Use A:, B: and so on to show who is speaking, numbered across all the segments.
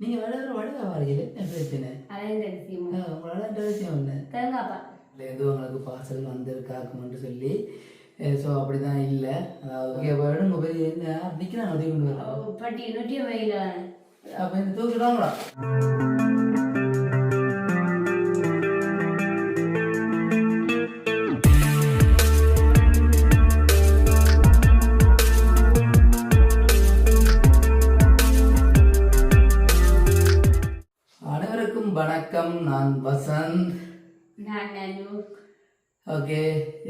A: நீங்க வளர வளர வரீங்க என்ன பிரச்சனை
B: அலைந்த அரிசியும்
A: ஆ, உங்களால இந்த விஷயம் ஒண்ணு
B: தேங்காய் பால்
A: ஏதோ உங்களுக்கு பார்சல் வந்திருக்காக்குமென்று சொல்லி. ஸோ அப்படிதான் இல்லை. அதாவது வேணும் பெரிய என்ன நிற்கிறான் உதவி கொண்டு வர
B: பட்டி நூற்றி வயல
A: அப்போ இந்த தூக்கிடுவாங்களா வணக்கம் நான் வசந்த். ஓகே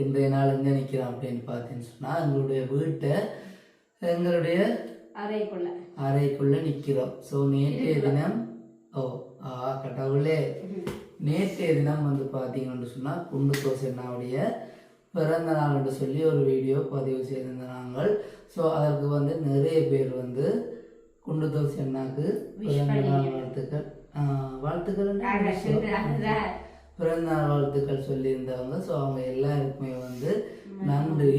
A: இன்றைய நாள் எங்கே நிற்கிறோம் அப்படின்னு பார்த்தீங்கன்னு சொன்னால் எங்களுடைய வீட்டை எங்களுடைய
B: அறைக்குள்ள.
A: அறைக்குள்ள நிற்கிறோம் ஸோ நேற்றைய தினம் ஓ ஆ கடவுளே. நேற்றைய தினம் வந்து பார்த்தீங்கன்னு சொன்னால் குண்டு தோசைனாவுடைய பிறந்த நாள் என்று சொல்லி ஒரு வீடியோ பதிவு செய்திருந்த நாங்கள். ஸோ அதற்கு வந்து நிறைய பேர் வந்து குண்டு தோசை அண்ணாக்கு பிறந்த நாள் வாழ்த்துக்கள். வாழ்த்துக்கள் பிறந்த நாள் வாழ்த்துக்கள். சொல்லியிருந்தவங்க. ஸோ அவங்க எல்லாருக்குமே வந்து நன்றி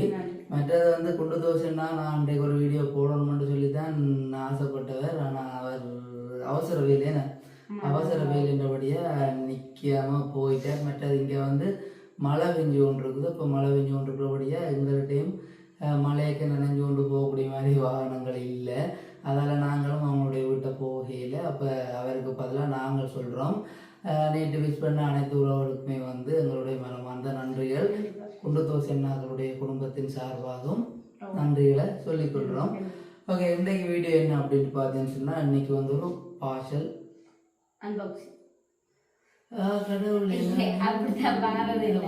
A: மற்றது வந்து குண்டு தோசைன்னா நான் அன்றைக்கு ஒரு வீடியோ போடணும்னு சொல்லி தான் நான் ஆசைப்பட்டவர். ஆனால் அவர் அவசர வேலையே அவசர வேலைன்றபடியே நிற்காம போயிட்டார். மற்றது இங்கே வந்து மழை பெஞ்சு கொண்டு இருக்குது இப்போ மழை பெஞ்சு கொண்டு இருக்கிறபடியே எங்கள்கிட்டையும் மழையக்கு நனைஞ்சு கொண்டு போகக்கூடிய மாதிரி வாகனங்கள் இல்லை. அதால் நாங்களும் அவங்களுடைய வீட்டை போகையில் அப்போ அவருக்கு பதிலாக நாங்கள் சொல்கிறோம் நேற்று விஷ் பண்ண அனைத்து உறவுகளுக்குமே வந்து எங்களுடைய மனமார்ந்த நன்றிகள். குண்டு தோசை அண்ணாக்களுடைய குடும்பத்தின் சார்பாகவும் நன்றிகளை சொல்லிக் கொள்கிறோம் ஓகே இன்றைக்கு வீடியோ என்ன அப்படின்னு பார்த்தீங்கன்னு சொன்னால் இன்னைக்கு வந்து ஒரு பார்சல்
B: அன்பாக்சிங் பாரது இல்ல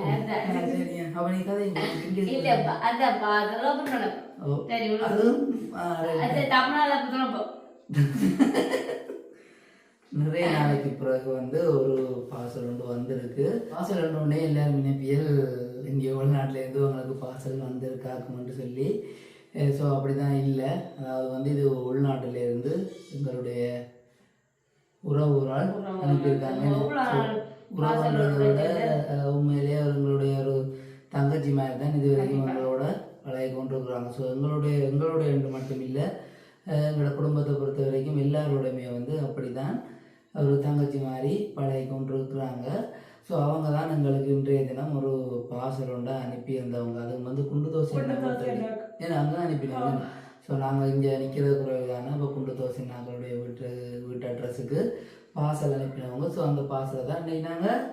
A: ஓ,
B: சரி. அது தமிழ்நாடு
A: நிறைய நாளைக்கு பிறகு வந்து ஒரு பார்சல் ஒன்று வந்திருக்கு. பார்சல் ஒன்று உடனே எல்லாரும் நினைப்பியல் இங்கே உள்நாட்டிலேருந்து உங்களுக்கு பார்சல் வந்திருக்காக்குமென்று சொல்லி. ஸோ அப்படி தான் இல்லை. அதாவது வந்து இது உள்நாட்டிலேருந்து எங்களுடைய உறவுறால் அனுப்பியிருக்காங்க. So, உறவுன்றதை விட உண்மையிலேயே அவங்களுடைய ஒரு தங்கச்சி மாதிரி தான் இது வரைக்கும் எங்களோட பழகி கொண்டிருக்கிறாங்க. ஸோ எங்களுடைய எங்களுடைய என்று மட்டும் இல்லை அஹ், எங்களோட குடும்பத்தை பொறுத்த வரைக்கும் எல்லாரோடையுமே வந்து அப்படி தான் ஒரு தங்கச்சி மாதிரி பழகி கொண்டிருக்கிறாங்க. ஸோ அவங்க தான் எங்களுக்கு இன்றைய தினம் ஒரு பார்சல் ஒன்றை அனுப்பியிருந்தவங்க. அது வந்து குண்டு தோசை ஏன்னா அங்கே தான் அனுப்பினாங்க ஸோ நாங்கள் இங்கே நிற்கிறது குறைவு தானே. இப்போ குண்டு தோசை நாங்களுடைய வீட்டு வீட்டு அட்ரஸுக்கு பார்சல் அனுப்பினவங்க. ஸோ அந்த பார்சலை தான் இன்னைக்கு நாங்கள்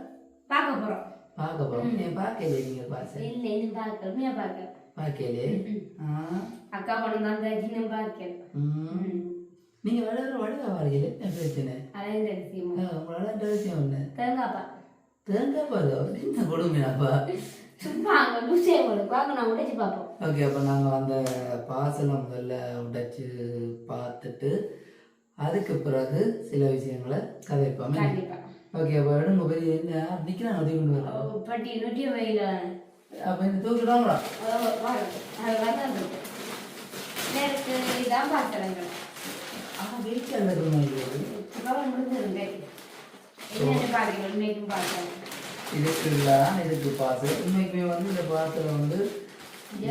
B: பார்க்க போறோம்.
A: பார்க்க போகிறோம் நீ பார்க்கலையே நீங்கள் பார்சல்
B: இல்ல இன்னும் பார்க்கல. பார்க்க
A: பார்க்கலையே? ஆ.
B: அக்கா பணம் தான் இன்னும் பார்க்கல.
A: நீங்கள் வளர வளர வரீங்க என்ன பிரச்சனை? ஒன்று
B: தேங்காய்
A: தேங்காய் பாரு என்ன கொடுமையாப்பா?
B: சும்மா அங்க போடு. பார்க்க நான் உடைச்சு பார்ப்போம்.
A: ஓகே அப்போ நாங்கள் அந்த முதல்ல உடைச்சு பார்த்துட்டு அதுக்கு பிறகு சில விஷயங்களை கதைப்போம்.
B: கண்டிப்பா.
A: ஓகே அப்போ எடுங்க பெரிய என்ன? நிற்கிறான் உதவி கொண்டு வர
B: ஓ, பட்டி நூற்றி வயல
A: அப்போ இந்த
B: வந்து நேருக்கு இதான் பார்த்துறேங்க
A: ஆனால் வீட்டில் இருக்கிற மாதிரி
B: முடிஞ்சிருங்க என்னென்ன பார்க்கணும் இன்னைக்கும்
A: இதுக்குள்ள இதுக்கு பாசல் இன்னைக்குமே வந்து இந்த பாசலை வந்து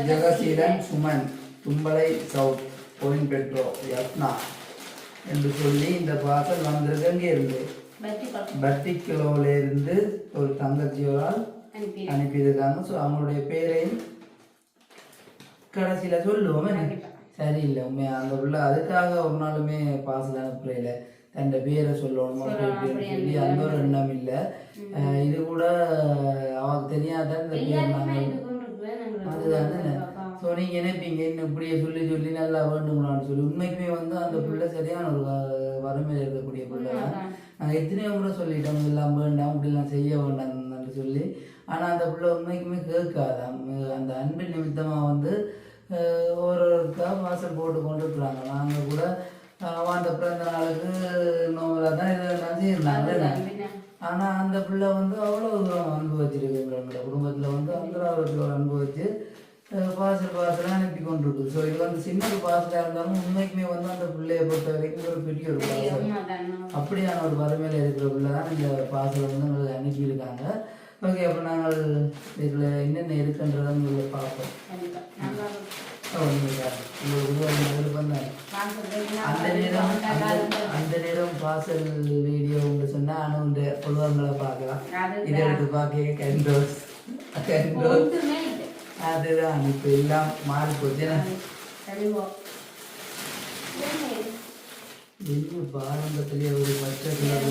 A: Jegaseelan Suman Thumbalai south point Pedro யத்னா என்று சொல்லி இந்த பாசல் வந்திருக்கு. அங்கே இருந்து?
B: பழம்
A: பட்டிக்கிலோல இருந்து ஒரு தங்கச்சியோரால்
B: அனுப்பி
A: அனுப்பியிருக்காங்க. ஸோ அவங்களுடைய பேரையும் கடைசியில் சொல்லுவோமே. சரியில்லை. உண்மையா? அந்த உள்ள அதுக்காக ஒரு நாளுமே பாசல் அனுப்புறையில தன் பேரை சொல்லணும்? சொல்லி அந்த ஒரு எண்ணம் இல்லை. இது கூட அவருக்கு தெரியாதான் இந்த பேர் அதுதான். ஸோ நீங்கள் நினைப்பீங்க இன்னும் இப்படியே சொல்லி சொல்லி நல்லா வேண்டுங்களான்னு சொல்லி. உண்மைக்குமே வந்து அந்த பிள்ளை சரியான ஒரு வறுமையில் இருக்கக்கூடிய பிள்ளை. தான் நாங்கள் எத்தனையோ முறை சொல்லிட்டோம் இதெல்லாம் வேண்டாம் இப்படிலாம் செய்ய வேண்டாம்னு சொல்லி. ஆனால் அந்த பிள்ளை உண்மைக்குமே கேட்காது அம்- அந்த அன்பின் நிமித்தமாக வந்து ஒரு வாசல் போட்டு கொண்டு இருக்கிறாங்க நாங்கள் கூட அந்த பிறந்த நாளுக்கு நோவலாக தான் இதெல்லாம் செய்யிருந்தாங்க ஆனால் அந்த பிள்ளை வந்து அவ்வளோ தூரம் அன்பு வச்சிருக்கு எங்களோட குடும்பத்தில் வந்து அந்த அளவுக்கு ஒரு அன்பு வச்சு அஹ், பார்சல் பார்சலாக அனுப்பி கொண்டிருக்குது. ஸோ இது வந்து சின்ன ஒரு பார்சலாக இருந்தாலும் உண்மைக்குமே வந்து அந்த பிள்ளையை பொறுத்த வரைக்கும் ஒரு பெரிய ஒரு பார்சல் அப்படியான ஒரு வறுமையில் இருக்கிற பிள்ளை தான் இந்த பார்சல் வந்து எங்களுக்கு அனுப்பியிருக்காங்க ஓகே அப்போ நாங்கள் இதில் என்னென்ன இருக்குன்றதை உங்களை பார்ப்போம். அந்த நேரம் பாசல் வீடியோ உண்டு சொன்னா அணுன்ற புழுவங்களை பார்க்கலாம். இதை எடுத்து பார்க்க கண்டோஸ் கண்டோஸ். அதுதான் இப்ப எல்லாம் மாறி போச்சு.
B: என்ன
A: பாரம்பரியத்திலேயே ஒரு பச்சை
B: வேற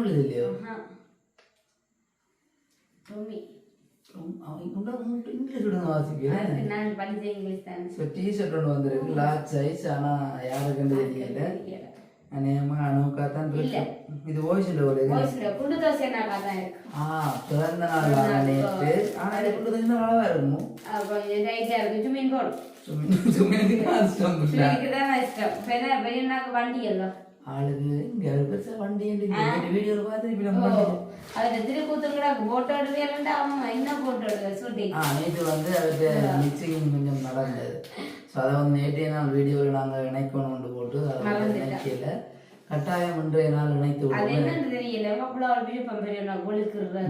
A: உள்ளது இல்லையோ இது ஓய்ஸில் ஒரு
B: குண்டு தோசை நல்லா தான் இருக்கு.
A: ஆ பிறந்த நாள் நேற்று ஆனா இது கொண்டு வந்து அளவா இருக்கும்
B: ரைட்டா இருக்கு. சும்மின் போடும்.
A: சும்மா சும்மா கஷ்டம் இல்லை
B: சும்மிக்கு தான் இஷ்டம். பெரிய- பெரியண்ணாக்கு வண்டி எல்லாம்.
A: ஆளுக்கு இங்க பெருசா வண்டி வீடியோ பார்த்து இப்படி
B: ஓ,
A: நம்ம
B: அதுல திருக்கூத்துங்களா போட்டோ எடுக்கிறேன்டா அவன் என்ன போட்டோ எடுக்க ஷூட்டிங்
A: ஆ நேற்று வந்து அதுக்கு மிக்சிங் கொஞ்சம் நடந்தது ஸோ அதை வந்து நேற்றைய நாள் வீடியோவில் நாங்கள் இணைக்கணும் கொண்டு போட்டு அதை வந்து இணைக்கல கட்டாயம் இன்றைய நாள் இணைத்து
B: அது என்னன்னு தெரியல அவ்வளோ விருப்பம் பெரியண்ணா ஒழுக்குறது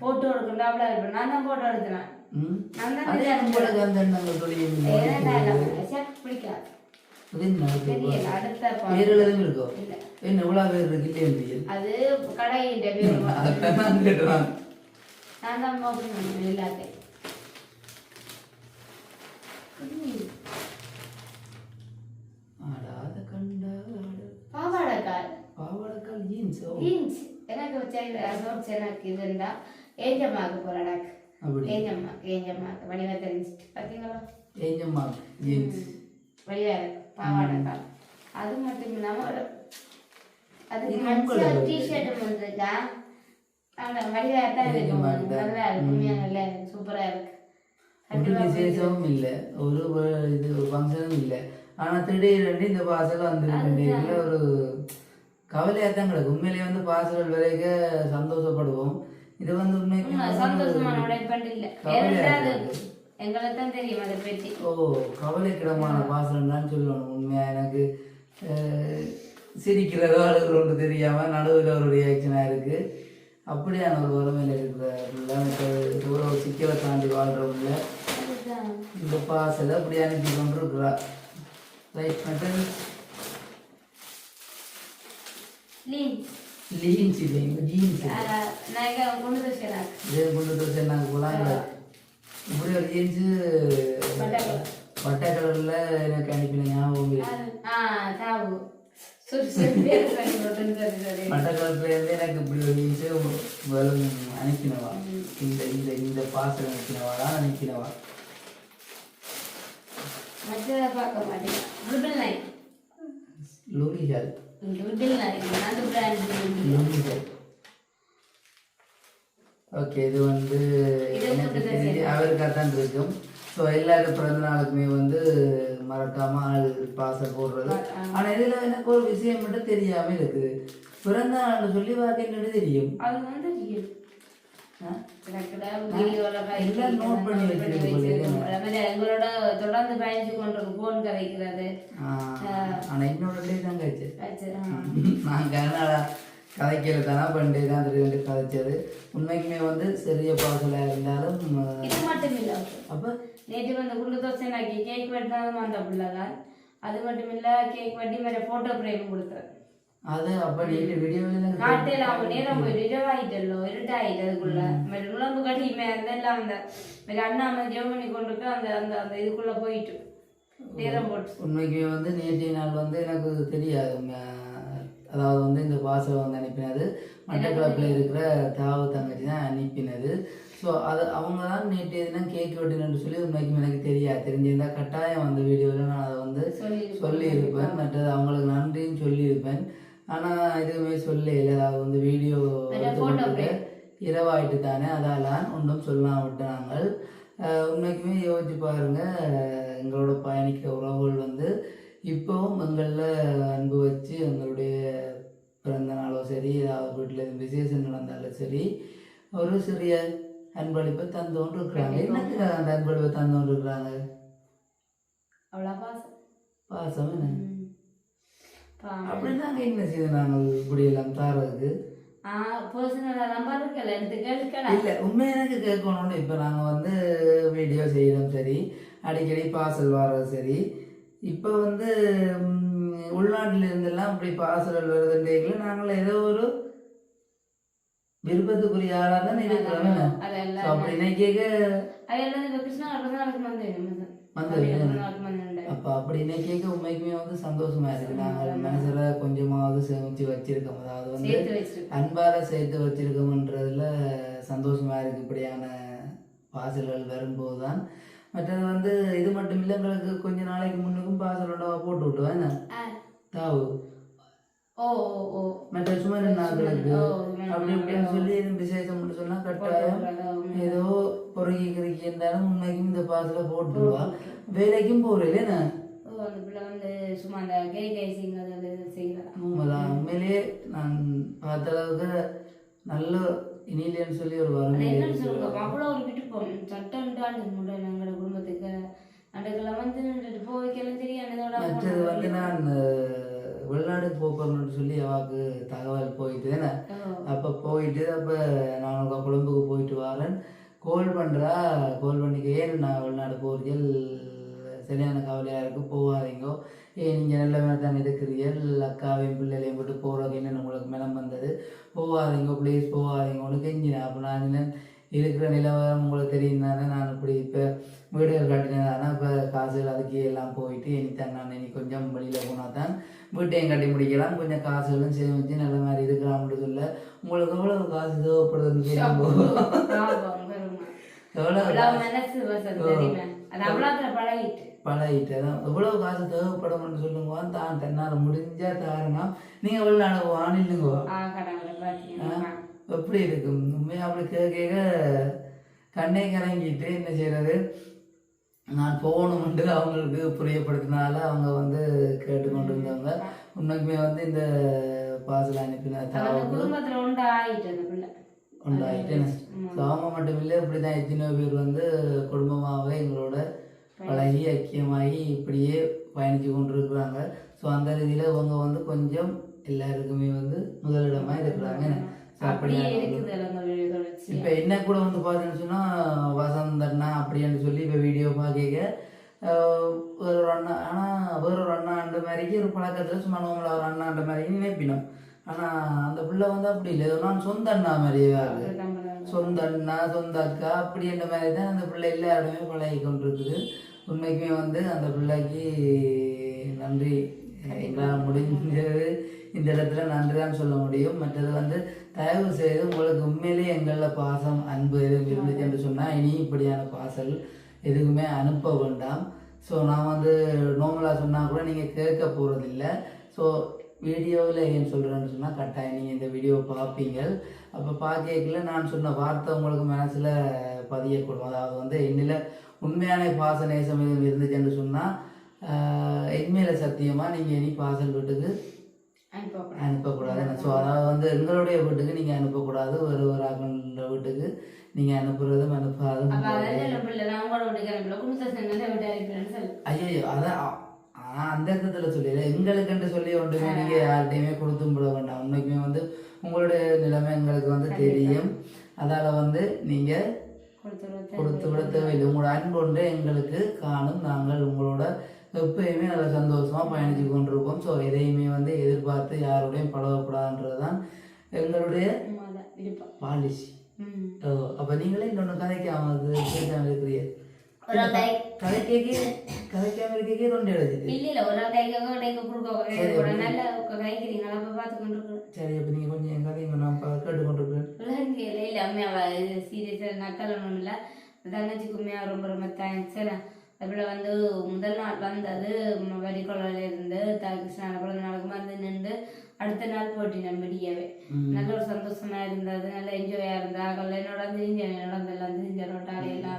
B: போட்டோ எடுக்கணும் அவ்வளோ இருப்பேன் நான் தான் போட்டோ எடுத்தேன்
A: ம்
B: நான் தான்
A: அதே உங்களுக்கு அந்த எண்ணங்கள் தொழில்
B: நான் தெரியல அடுத்த பா-
A: பேர் எழுதும் இருக்கோ. என்ன இவ்வளோ பேர் இருக்கு
B: அது கடையின்
A: நான்
B: தான் எல்லாத்தையும்.
A: ஆடாத கண்டாட
B: பாவாடைக்கால்.
A: பாவாடக்கால் ஜீன்ஸ்
B: ஜீன்ஸ் எனக்கு சோர்ஸ் எனக்கு ஏஞ்சம்மாக்கு போறாடாக்கு
A: அப்படி.
B: ஏஞ்சம்மா ஏஞ்சம்மாக்கு பார்த்தீங்களா
A: ஏஞ்சம்மா ஜீன்ஸ்
B: வடிவா இருக்கு. பாவாடைக்கால் அது மட்டும் இல்லாம ஒரு
A: உங்களோட
B: டிஷர்ட் வந்துருக்கா? அந்த வடிவா தான் இருக்கும். நல்லா இருக்கு நல்லா இருக்கு. சூப்பரா இருக்கு.
A: விசேஷமும் இல்லை. ஒரு இது ஒரு ஃபங்க்ஷனும் இல்லை. ஆனால் திடீர்னு இந்த பாசல் வந்துருக்குன்றீங்கள ஒரு கவலையாக தான் கிடக்கும் உண்மையிலேயே வந்து பாசல்கள் வரைக்க சந்தோஷப்படுவோம். இது வந்து உண்மைக்கு
B: உண்மை, சந்தோஷமான உடைப்பண்டு இல்ல ஏனென்றால் எங்களை தான் தெரியும் அதை பற்றி.
A: ஓ கவலைக்கிடமான பாசனம் தான் சொல்லணும். உண்மையா எனக்கு சிரிக்கிறதோ அழுகிறோன்னு தெரியாம நடுவில் ஒரு ரியாக்ஷனாக இருக்கு. அப்படியான ஒரு வறுமையில் இருக்கிற பிள்ளை எவ்வளோ சிக்கலை தாண்டி வாழ்கிற பிள்ளை இந்த பாசலை அப்படி அனுப்பி கொண்டு இருக்கிறா ரைட் மெட்டல்
B: லீன்.
A: லீன்ஸ் இது ஜீன்ஸ்
B: நான் கொண்டு
A: வந்து நாங்கள் போகலாம் இப்படி ஜீன்ஸு வட்ட கலரில் எனக்கு அனுப்பின ஞாபகம்
B: சரி சரி
A: மட்டக்களப்புலேருந்து எனக்கு இப்படி வரும் அனுப்பினவா? இந்த இந்த இந்த பாசல் அனுப்பினவா? தான் அனுப்பினவா?
B: மற்றதை பார்க்க
A: ஓகே இது வந்து அவருக்காக தான் இருக்கும். ஸோ எல்லாரும் பிறந்த நாளுக்குமே வந்து மறக்காம பாசல் போடுறது. ஆனா இதுல எனக்கு ஒரு விஷயம் மட்டும் தெரியாம இருக்குது. பிறந்த நாள் சொல்லி வாக்கின்னு தெரியும்?
B: எங்களோட தொடர்ந்து பயணிச்சு கொண்டிருக்கும் போன் கதைக்கிறது
A: ஆனா என்னோட
B: ஆ.
A: நான் கனடா கதைக்கல தானே பண்டே தான் ரெண்டு கதைச்சது. உண்மைக்குமே வந்து சிறிய பாசலாக இருந்தாலும்
B: இது மட்டும் இல்ல
A: அப்ப
B: நேற்று வந்து குண்டு தோசை நாக்கி கேக் வெட்டினதும் அந்த பிள்ளைதான். அது மட்டும் இல்ல கேக் வெட்டி மேல போட்டோ பிரேம் கொடுத்தேன்
A: அது அப்ப நீங்க வீடியோவில்
B: காட்டையில அவங்க நேரம் போயிட்டு இரவாயிட்டல்லோ இருட்டாயிட்டு அதுக்குள்ள. மேல நுழம்பு கட்டி அதெல்லாம் அந்த மேல அண்ணா ஜெபம் பண்ணி கொண்டு அந்த அந்த அந்த இதுக்குள்ள போயிட்டு நேரம் போட்டு.
A: உண்மைக்குமே வந்து நேற்றைய நாள் வந்து எனக்கு தெரியாது. அதாவது வந்து இந்த பாசலை வந்து அனுப்பினது மட்டக்களப்பில் இருக்கிற தாவு தங்கச்சி தான் அனுப்பினது. ஸோ அது அவங்க தான் நேற்றைய தினம் கேக் வெட்டினு சொல்லி உண்மைக்கும் எனக்கு தெரியாது. தெரிஞ்சிருந்தா கட்டாயம் அந்த வீடியோவில் நான் அதை வந்து
B: சொல்லி
A: சொல்லியிருப்பேன். மற்றது அவங்களுக்கு நன்றின்னு சொல்லியிருப்பேன். ஆனால் எதுவுமே சொல்லல அதாவது வந்து வீடியோ இரவாயிட்டு தானே அதாலாம் ஒன்றும் சொல்லாம விட்டாங்க. உண்மைக்குமே யோசிச்சு பாருங்க. அஹ் எங்களோட பயணிக்கிற உறவுகள் வந்து இப்போவும் எங்களில் அன்பு வச்சு எங்களுடைய பிறந்த நாளோ சரி ஏதாவது வீட்டில் எதுவும் விசேஷம் நடந்தாலும் சரி ஒரு சிறிய அன்பளிப்பை தந்தோன்று இருக்கிறாங்க. என்னத்துக்கு அந்த அன்பளிப்பை தந்தோன்று இருக்கிறாங்க?
B: அவ்வளோ பாசம்.
A: பாசம் என்ன? அப்படி நாங்கள் என்ன செய்து நாங்கள் இப்படி எல்லாம் தாரதுக்கு இல்லை உண்மை எனக்கு கேட்கணும்னு. இப்போ நாங்கள் வந்து வீடியோ செய்யறோம் சரி அடிக்கடி பார்சல் வர்றது சரி இப்போ வந்து உள்நாட்டில இருந்தெல்லாம் இப்படி பார்சல் வருதுன்றீங்கள நாங்கள் ஏதோ ஒரு விருப்பத்துக்குரிய ஆளாக தானே இருக்கிறோம். அப்படி நினைக்க அப்போ அப்படி நினைக்க உண்மைக்குமே வந்து சந்தோஷமா இருக்கு. நாங்கள் மனசுல கொஞ்சமாவது சேமிச்சு வச்சிருக்கோம். அதாவது வந்து அன்பால சேர்த்து வச்சிருக்கோம்ன்றதுல சந்தோஷமா இருக்கு. இப்படியான பாசல்கள் வரும்போது தான் மற்றது வந்து இது மட்டும் இல்லை எங்களுக்கு கொஞ்ச நாளைக்கு முன்னுக்கும் பாசல் ஒன்றா போட்டு விட்டுவேன் என்ன. தாவு.
B: ஓ ஓ
A: மற்ற சும்மா நாட்களுக்கு
B: ஓ,
A: அப்படி இப்படின்னு சொல்லி எதுவும் விசேஷம்னு சொன்னா கட்டாயம். ஏதோ பொறுக்கி கிறுக்கி இருந்தாலும் உண்மைக்கும் இந்த பாசல போட்டுருவா வேலைக்கும் போறேன் என்ன?
B: அந்த பிள்ளை வந்து சும்மா அந்த கை கை செய்யுங்க செய்யலாம்
A: உண்மைதான் நான் பார்த்த அளவுக்கு நல்ல இனிலியன்னு சொல்லி ஒரு வறுமை
B: என்னன்னு சொல்லுங்க. அவ்வளோ ஒரு விட்டு போகணும். சட்டம் ஆண்டு முடியல எங்களோட குடும்பத்துக்கு. அன்றைக்கெல்லாம் வந்து நின்றுட்டு போய்க்கெல்லாம் தெரியும்
A: மற்றது வந்து நான் வெளிநாடு போகணும்னு சொல்லி அவாக்கு தகவல் போயிட்டு தானே? அப்போ போயிட்டு அப்போ நான் உங்க கொழும்புக்கு போயிட்டு வரேன். கோல் பண்ணுறா கோல் பண்ணிக்க. ஏன் நான் வெளிநாடு போகிறீர்கள் சரியான கவலையாக இருக்கு. போகாதீங்கோ. ஏன் நீங்கள் நல்ல தான் இருக்கிறீர்கள் அக்காவையும் பிள்ளைகளையும் போட்டு போகிறதுக்கு என்னென்ன உங்களுக்கு மனம் வந்தது? போகாதீங்க ப்ளீஸ் போகாதீங்க. உனக்கு எஞ்சினேன் அப்போ நான் இருக்கிற நிலவரம் உங்களுக்கு தெரியும் தானே நான் இப்படி இப்போ வீடுகள் கட்டினேன். தானே இப்போ காசுகள் அதுக்கு எல்லாம் போயிட்டு இனித்தான் நான் இனி கொஞ்சம் வெளியில் போனால் தான் வீட்டையும் கட்டி முடிக்கலாம். கொஞ்சம் காசுகளும் சேமிச்சு நல்ல மாதிரி இருக்கலாம்னு சொல்ல. உங்களுக்கு எவ்வளவு காசு தேவைப்படுதுன்னு எவ்வளோ
B: பழகிட்டு.
A: அதான். எவ்வளவு காசு தேவைப்படும்னு சொல்லுங்க தான் தன்னால் முடிஞ்சா தாரணா நீங்கள் வெளிநாடு வானில்லுங்க எப்படி இருக்கும்? உண்மையாக அப்படி கேட்க கண்ணை கலங்கிட்டு என்ன செய்யறது? நான் போகணும்ன்ட்டு அவங்களுக்கு புரியப்படுத்தினால அவங்க வந்து கேட்டுக்கொண்டு இருந்தவங்க உண்மைக்குமே வந்து இந்த பார்சல் அனுப்பின
B: குடும்பத்துல உண்டு ஆயிட்டு அந்த பிள்ளை.
A: உண்டாயிட்டு ஸோ அவங்க மட்டும் இல்லை இப்படி தான் எத்தனையோ பேர் வந்து குடும்பமாகவே எங்களோட பழகி ஐக்கியமாகி இப்படியே பயணித்து கொண்டு இருக்கிறாங்க ஸோ அந்த ரீதியில் இவங்க வந்து கொஞ்சம் எல்லாருக்குமே வந்து முதலிடமாக இருக்கிறாங்க.
B: அப்படியே
A: இப்போ என்ன கூட வந்து பார்த்தீங்கன்னு சொன்னால் வசந்த் அண்ணா அப்படின்னு சொல்லி இப்போ வீடியோ பார்க்க ஒரு அண்ணா ஆனால் வேற ஒரு அண்ணான்ற மாதிரிக்கு ஒரு பழக்கத்தில் சும்மா நோம்பல ஒரு அண்ணான்ற மாதிரி நினைப்பினோம். ஆனால் அந்த பிள்ளை வந்து அப்படி இல்லை. நான் சொந்த அண்ணா மாதிரியே சொந்த அண்ணா சொந்த அக்கா அப்படின்ற மாதிரி தான் அந்த பிள்ளை எல்லாருமே பழகி கொண்டிருக்குது. உண்மைக்குமே வந்து அந்த பிள்ளைக்கு நன்றி. எங்களால் முடிஞ்சது இந்த இடத்துல நன்றி தான் சொல்ல முடியும். மற்றது வந்து தயவு செய்து உங்களுக்கு உண்மையிலேயே எங்களில் பாசம் அன்பு எதுவும் இருந்துச்சு என்று சொன்னால் இனி இப்படியான பாசல் எதுவுமே அனுப்ப வேண்டாம். ஸோ நான் வந்து நோமலாக சொன்னால் கூட நீங்கள் கேட்க போகிறதில்ல ஸோ வீடியோவில் ஏன் சொல்கிறேன்னு சொன்னால் கட்டாயம் நீங்கள் இந்த வீடியோவை பார்ப்பீங்க அப்போ பார்க்கல நான் சொன்ன வார்த்தை உங்களுக்கு மனசில் பதியக்கூடும். அதாவது வந்து என்னில் உண்மையான பாச நேசம் இருந்துச்சுன்னு சொன்னால் என்மேல சத்தியமாக நீங்கள் இனி பாசல் வீட்டுக்கு அனுப்பக்கூடாது. ஸோ அதாவது வந்து எங்களுடைய வீட்டுக்கு நீங்கள் அனுப்பக்கூடாது. ஒரு ஒரு ஆக்கள வீட்டுக்கு நீங்கள் அனுப்புறதும் அனுப்பாதும் ஐயோ அதான் அந்த இடத்துல சொல்லல எங்களுக்குன்ட்டு சொல்லி ஒன்றுமே நீங்கள் யார்கிட்டையுமே கொடுத்தும் விட வேண்டாம். உண்மைக்குமே வந்து உங்களுடைய நிலைமை எங்களுக்கு வந்து தெரியும். அதால் வந்து நீங்கள்
B: கொடுத்து
A: விட தேவையில்லை. உங்களோட அன்பு ஒன்று எங்களுக்கு காணும். நாங்கள் உங்களோட எப்பயுமே நல்ல சந்தோஷமாக பயணித்து கொண்டிருப்போம். ஸோ எதையுமே வந்து எதிர்பார்த்து யாரோடையும் பழகக்கூடாதுன்றது தான் எங்களுடைய பாலிசி அப்போ நீங்களே இன்னொன்று கதைக்காம அது கேட்காம இருக்கிறீங்க.
B: ஒரு ஆள் கை
A: கதை கதைக்காம இருக்கே தொண்டை எழுதிட்டு
B: இல்ல இல்ல ஒரு ஆள் கைக்காக டைக்க கொடுக்க கூட நல்ல கைக்கிறீங்களா அப்ப பார்த்து கொண்டு
A: சரி அப்போ நீங்கள் கொஞ்சம் என் கதைங்க நான் பா- கேட்டுக்கொண்டிருக்கிறேன்
B: இல்ல இல்ல இல்ல அம்மையா சீரியஸா நக்கல் ஒண்ணும் இல்ல தங்கச்சிக்கு உண்மையா ரொம்ப ரொம்ப தேங்க்ஸ் அதுபோல வந்து முதல் நாள் வந்தது வரிக்கொள்ளையில இருந்து கிருஷ்ணால பிறந்த நாளுக்கு வந்து நின்று அடுத்த நாள் போட்டினேன் விடியவே நல்ல ஒரு சந்தோஷமா இருந்தது நல்ல என்ஜாயா இருந்தா என்னோட தெரிஞ்ச என்னோட எல்லாம் தெரிஞ்ச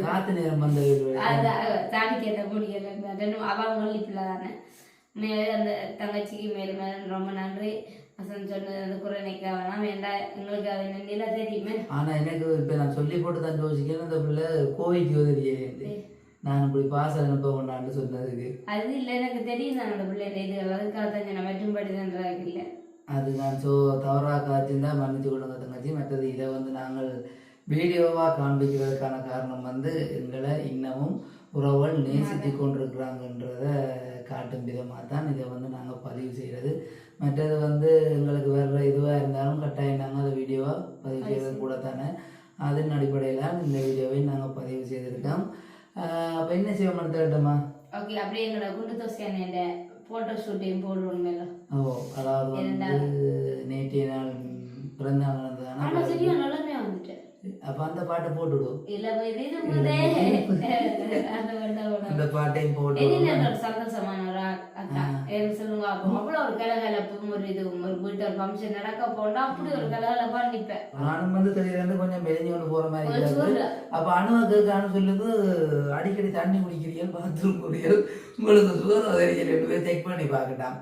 A: காத்து நேரம் வந்த
B: அது சாடிக்கேத்த பொடிகள் ரெண்டு அவ மல்லி பிள்ளை தானே மேலே அந்த தங்கச்சிக்கு மேலும் மேலும் ரொம்ப நன்றி வசந்த் சொன்னது அந்த குறை நிற்க வேணாம் வேண்டாம் எங்களுக்கு அது நில தெரியுமே
A: ஆனா எனக்கு இப்போ நான் சொல்லி போட்டு தான் யோசிக்கிறேன் அந்த பிள்ளை கோவிக்கு உதவியே நான் இப்படி அனுப்ப கொண்டான்னு சொன்னதுக்கு
B: அது இல்லை எனக்கு தெரியும் தான் என்னோட பிள்ளைங்க இது அதுக்காக தான் நான் மற்றும்படிதான்றாங்க இல்லை
A: அது நான் ஸோ தவறாக காய்ச்சிருந்தா மன்னிச்சு கொடுங்க தங்கச்சி. மற்றது இதை வந்து நாங்கள் வீடியோவாக காண்பிக்கிறதுக்கான காரணம் வந்து எங்களை இன்னமும் உறவுகள் நேசித்து கொண்டிருக்கிறாங்கன்றத காட்டும் விதமாக தான் இதை வந்து நாங்கள் பதிவு செய்கிறது மற்றது வந்து எங்களுக்கு வேறு இதுவாக இருந்தாலும் கட்டாயம் நாங்கள் அதை வீடியோவாக பதிவு செய்கிறது கூட தானே. அதன் அடிப்படையில் இந்த வீடியோவை நாங்கள் பதிவு செய்திருக்கோம். அப்போ என்ன செய்வோம் எடுத்துக்கிட்டோமா
B: ஓகே அப்படியே எங்களோட குண்டு என்ன ஃபோட்டோ ஷூட்டையும் போடுவோம்
A: ஓ அதாவது வந்து நேற்றைய நாள் பிறந்த நாள் நடந்ததுன்னா
B: ஆனால் சரியா நல்லமே வந்துட்டு.
A: அப்போ அந்த பாட்டை
B: முதே அந்த
A: பாட்டையும் போட்டு
B: சந்தோஷமான ஒரு ஆ- அக்கா என்ன சொல்லுங்க அப்போ அவ்வளோ ஒரு கலகலப்பும் ஒரு இது ஒரு வீட்டு ஒரு ஃபங்க்ஷன் நடக்க போனா அப்படி ஒரு கலகலப்பா நிற்பேன்
A: நானும் வந்து திடீர்னு கொஞ்சம் மெலிஞ்சு கொண்டு போற மாதிரி இருக்காது. அப்ப அணுவ கேட்கான்னு சொல்லுது அடிக்கடி தண்ணி குடிக்கிறீர்கள் பாத்ரூம் போறீர்கள் உங்களுக்கு சுகர் அதிகரிக்க ரெண்டு பேர் செக் பண்ணி பார்க்கட்டாம்.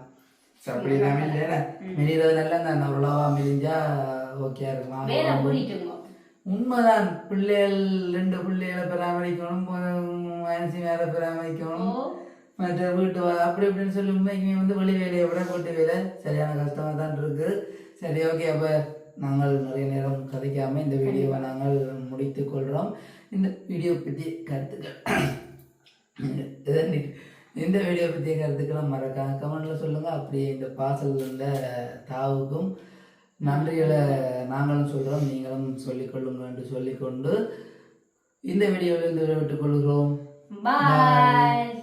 A: So, அப்படி நான் இல்லையா மெலிறது நல்லா நான் அவ்வளோவா மெலிஞ்சா ஓகே
B: கூட்டிட்டுங்க
A: உண்மைதான். பிள்ளைகள் ரெண்டு பிள்ளைகளை பராமரிக்கணும் மனசு மேலே பராமரிக்கணும். மற்ற வீட்டு அப்படி இப்படின்னு சொல்லி உண்மைக்குமே வந்து வெளி வேலையை விட வீட்டு வேலை சரியான கஷ்டமாக தான் இருக்கு. சரி ஓகே அப்போ நாங்கள் நிறைய நேரம் கதைக்காமல் இந்த வீடியோவை நாங்கள் முடித்து கொள்கிறோம் இந்த வீடியோ பற்றி கருத்துக்கள் இந்த வீடியோ பற்றிய கருத்துக்களை மறக்காம கமெண்டில் சொல்லுங்கள் அப்படியே இந்த பாசல் உள்ள தாவுக்கும் நன்றிகளை நாங்களும் சொல்கிறோம் நீங்களும் சொல்லிக்கொள்ளுங்கள் என்று சொல்லிக்கொண்டு இந்த வீடியோவில் இருந்து விட்டுக் கொள்கிறோம்.
B: பாய்